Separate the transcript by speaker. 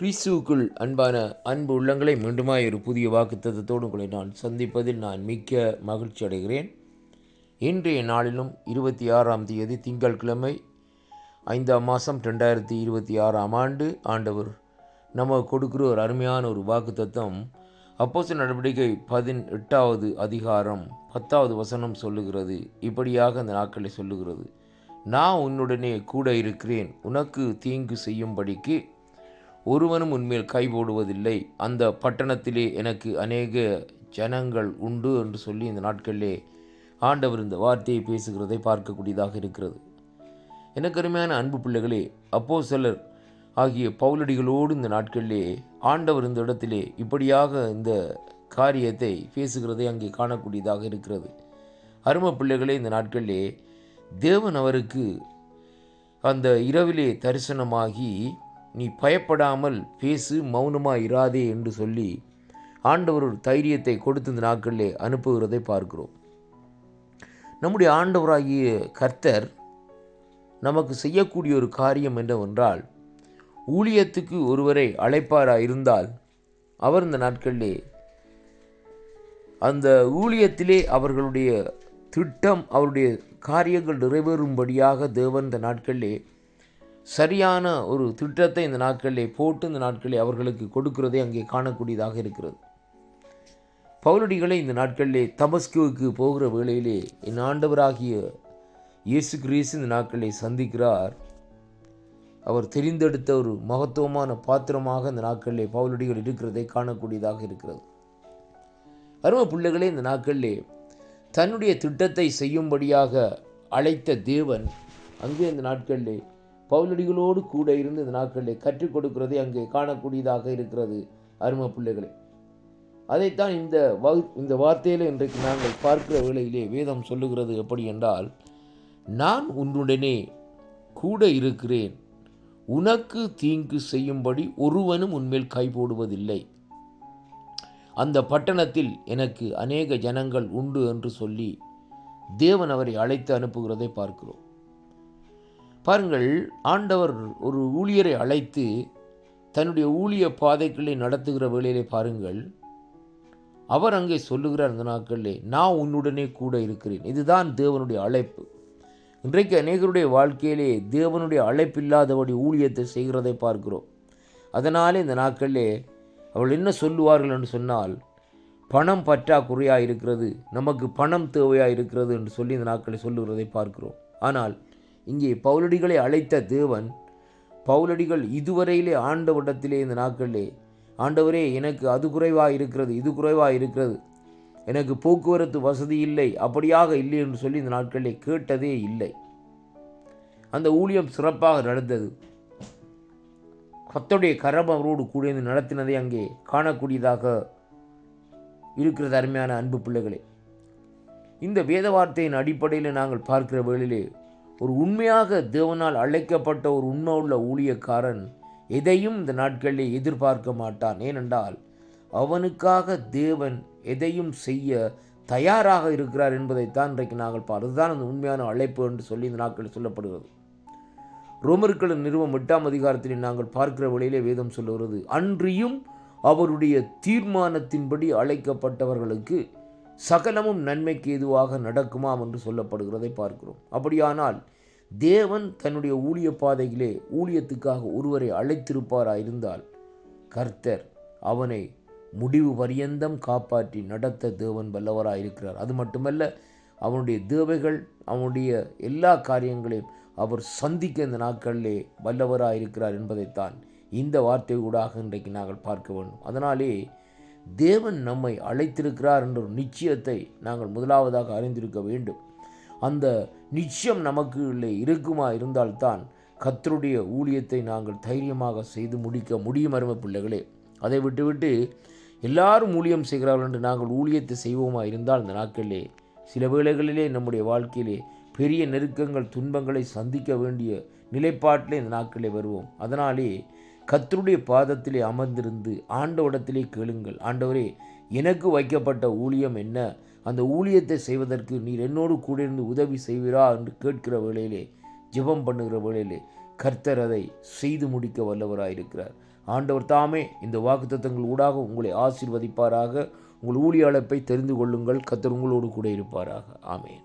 Speaker 1: கிறிஸ்துவுக்குள் அன்பான அன்பு உள்ளங்களை மீண்டுமாய் ஒரு புதிய வாக்குத்தத்தோடு உங்களை நான் சந்திப்பதில் நான் மிக்க மகிழ்ச்சி அடைகிறேன். இன்றைய நாளிலும் இருபத்தி ஆறாம் தேதி திங்கட்கிழமை ஐந்தாம் மாதம் ரெண்டாயிரத்தி இருபத்தி ஆறாம் ஆண்டு. ஆண்டவர் நம்ம கொடுக்குற ஒரு அருமையான ஒரு வாக்குத்தத்தம் அப்போஸ் நடவடிக்கை பதினெட்டாவது அதிகாரம் பத்தாவது வசனம் சொல்லுகிறது. இப்படியாக அந்த நாட்களை சொல்லுகிறது. நான் உன்னுடனே கூட இருக்கிறேன். உனக்கு தீங்கு செய்யும்படிக்கு ஒருவனும் உன்மேல் கை போடுவதில்லை. அந்த பட்டணத்திலே எனக்கு அநேக ஜனங்கள் உண்டு என்று சொல்லி இந்த நாட்களிலே ஆண்டவர் இந்த வார்த்தையை பேசுகிறதை பார்க்கக்கூடியதாக இருக்கிறது. எனக்கு அருமையான அன்பு பிள்ளைகளே அப்போ சிலர் ஆகிய பவுலடிகளோடு இந்த நாட்களிலே ஆண்டவர் இந்த இடத்திலே இப்படியாக இந்த காரியத்தை பேசுகிறதை அங்கே காணக்கூடியதாக இருக்கிறது. அரும பிள்ளைகளே இந்த நாட்களிலே தேவன் அவருக்கு அந்த இரவிலே தரிசனமாகி நீ பயப்படாமல் பேசு மௌனமாக இராதே என்று சொல்லி ஆண்டவர் ஒரு தைரியத்தை கொடுத்து இந்த நாட்களிலே அனுப்புகிறதை பார்க்கிறோம். நம்முடைய ஆண்டவராகிய கர்த்தர் நமக்கு செய்யக்கூடிய ஒரு காரியம் என்னவென்றால் ஊழியத்துக்கு ஒருவரை அழைப்பாராக இருந்தால் அவர் இந்த நாட்களிலே அந்த ஊழியத்திலே அவர்களுடைய திட்டம் அவருடைய காரியங்கள் நிறைவேறும்படியாக தேவன் இந்த நாட்களிலே சரியான ஒரு திட்டத்தை இந்த நாட்களிலே போட்டு இந்த நாட்களிலே அவர்களுக்கு கொடுக்கிறதை அங்கே காணக்கூடியதாக இருக்கிறது. பவுலடிகளை இந்த நாட்களிலே தமஸ்குவுக்கு போகிற வேளையிலே என் ஆண்டவராகிய இயேசு கிரீஸ் இந்த நாட்களை சந்திக்கிறார். அவர் தெரிந்தெடுத்த ஒரு மகத்துவமான பாத்திரமாக இந்த நாட்களிலே பவுலடிகள் இருக்கிறதை காணக்கூடியதாக இருக்கிறது. அரும பிள்ளைகளே இந்த நாட்களிலே தன்னுடைய திட்டத்தை செய்யும்படியாக அழைத்த தேவன் அங்கே இந்த நாட்களிலே பவுலடிகளோடு கூட இருந்து இந்த நாட்களிலே கற்றுக் கொடுக்கிறதை அங்கே காணக்கூடியதாக இருக்கிறது. அரும பிள்ளைகளே அதைத்தான் இந்த வகு இந்த வார்த்தையில் இன்றைக்கு நாங்கள் பார்க்கிற வேளையிலே வேதம் சொல்லுகிறது எப்படி என்றால் நான் உன்னுடனே கூட இருக்கிறேன். உனக்கு தீங்கு செய்யும்படி ஒருவனும் உன்மேல் கை போடுவதில்லை. அந்த பட்டணத்தில் எனக்கு அநேக ஜனங்கள் உண்டு என்று சொல்லி தேவன் அவரை அழைத்து அனுப்புகிறதை பார்க்கிறோம். பாருங்கள் ஆண்டவர் ஒரு ஊழியரை அழைத்து தன்னுடைய ஊழிய பாதைகளை நடத்துகிற வேளையிலே பாருங்கள் அவர் அங்கே சொல்லுகிறார் அந்த நாட்களிலே நான் உன்னுடனே கூட இருக்கிறேன். இதுதான் தேவனுடைய அழைப்பு. இன்றைக்கு அநேகருடைய வாழ்க்கையிலே தேவனுடைய அழைப்பில்லாதபடி ஊழியத்தை செய்கிறதை பார்க்கிறோம். அதனாலே இந்த நாட்களிலே அவள் என்ன சொல்லுவார்கள் என்று சொன்னால் பணம் பற்றாக்குறையாக இருக்கிறது நமக்கு பணம் தேவையாக இருக்கிறது என்று சொல்லி இந்த நாட்களை சொல்லுகிறதை பார்க்கிறோம். ஆனால் இங்கே பவுலடிகளை அழைத்த தேவன் பவுலடிகள் இதுவரையிலே ஆண்டவரிடத்திலே இந்த நாட்களிலே ஆண்டவரே எனக்கு அது குறைவாக இருக்கிறது இது குறைவாக இருக்கிறது. எனக்கு போக்குவரத்து வசதி இல்லை அப்படியாக இல்லை என்று சொல்லி இந்த நாட்களிலே கேட்டதே இல்லை. அந்த ஊழியம் சிறப்பாக நடந்தது. கத்தோடைய கரம் அவரோடு கூட நடத்தினதை அங்கே காணக்கூடியதாக இருக்கிறது அருமையான அன்பு பிள்ளைகளே. இந்த வேத வார்த்தையின் அடிப்படையில் நாங்கள் பார்க்கிற வேளையிலே ஒரு உண்மையாக தேவனால் அழைக்கப்பட்ட ஒரு உண்மை உள்ள ஊழியக்காரன் எதையும் இந்த நாட்களில் எதிர்பார்க்க மாட்டான். ஏனென்றால் அவனுக்காக தேவன் எதையும் செய்ய தயாராக இருக்கிறார் என்பதைத்தான் இன்றைக்கு நாங்கள் பார் அதுதான் அந்த உண்மையான அழைப்பு என்று சொல்லி இந்த நாட்களில் சொல்லப்படுகிறது. ரோமர்களின் நிறுவம் எட்டாம் அதிகாரத்தில் நாங்கள் பார்க்கிற வழியிலே வேதம் சொல்லுகிறது அன்றியும் அவருடைய தீர்மானத்தின்படி அழைக்கப்பட்டவர்களுக்கு சகலமும் நன்மைக்கு எதுவாக நடக்குமாம் என்று சொல்லப்படுகிறதை பார்க்கிறோம். அப்படியானால் தேவன் தன்னுடைய ஊழிய பாதையிலே ஊழியத்துக்காக ஒருவரை அழைத்திருப்பாராயிருந்தால் கர்த்தர் அவனை முடிவு பரியந்தம் காப்பாற்றி நடத்த தேவன் வல்லவராக இருக்கிறார். அது மட்டுமல்ல அவனுடைய தேவைகள் அவனுடைய எல்லா காரியங்களையும் அவர் சந்திக்க இந்த நாட்களிலே வல்லவராக இருக்கிறார் என்பதைத்தான் இந்த வார்த்தை ஊடாக இன்றைக்கு நாங்கள் பார்க்க வேண்டும். அதனாலே தேவன் நம்மை அழைத்திருக்கிறார் என்ற ஒரு நிச்சயத்தை நாங்கள் முதலாவதாக அறிந்திருக்க வேண்டும். அந்த நிச்சயம் நமக்கு இல்லை இருக்குமா இருந்தால்தான் கத்தருடைய ஊழியத்தை நாங்கள் தைரியமாக செய்து முடிக்க முடியும் அருமை பிள்ளைகளே. அதை விட்டுவிட்டு எல்லாரும் ஊழியம் செய்கிறார்கள் என்று நாங்கள் ஊழியத்தை செய்வோமா இருந்தால் இந்த நாட்களிலே சில வேளைகளிலே நம்முடைய வாழ்க்கையிலே பெரிய நெருக்கங்கள் துன்பங்களை சந்திக்க வேண்டிய நிலைப்பாட்டிலே இந்த நாட்களே வருவோம். அதனாலே கத்தருடைய பாதத்திலே அமர்ந்திருந்து ஆண்டவடத்திலே கேளுங்கள். ஆண்டவரே எனக்கு வைக்கப்பட்ட ஊழியம் என்ன? அந்த ஊழியத்தை செய்வதற்கு நீர் என்னோடு கூட இருந்து உதவி செய்வீரா? என்று கேட்கிற வேளையிலே ஜெபம் பண்ணுகிற வேளையிலே கர்த்தர் அதை செய்து முடிக்க வல்லவராயிருக்கிறார் ஆண்டவர் தாமே இந்த வாக்குத்தத்தங்கள் ஊடாக உங்களை ஆசீர்வதிப்பாராக. உங்கள் ஊழிய அழைப்பை தெரிந்து கொள்ளுங்கள். கத்தர் உங்களோடு கூட இருப்பாராக. ஆமேன்.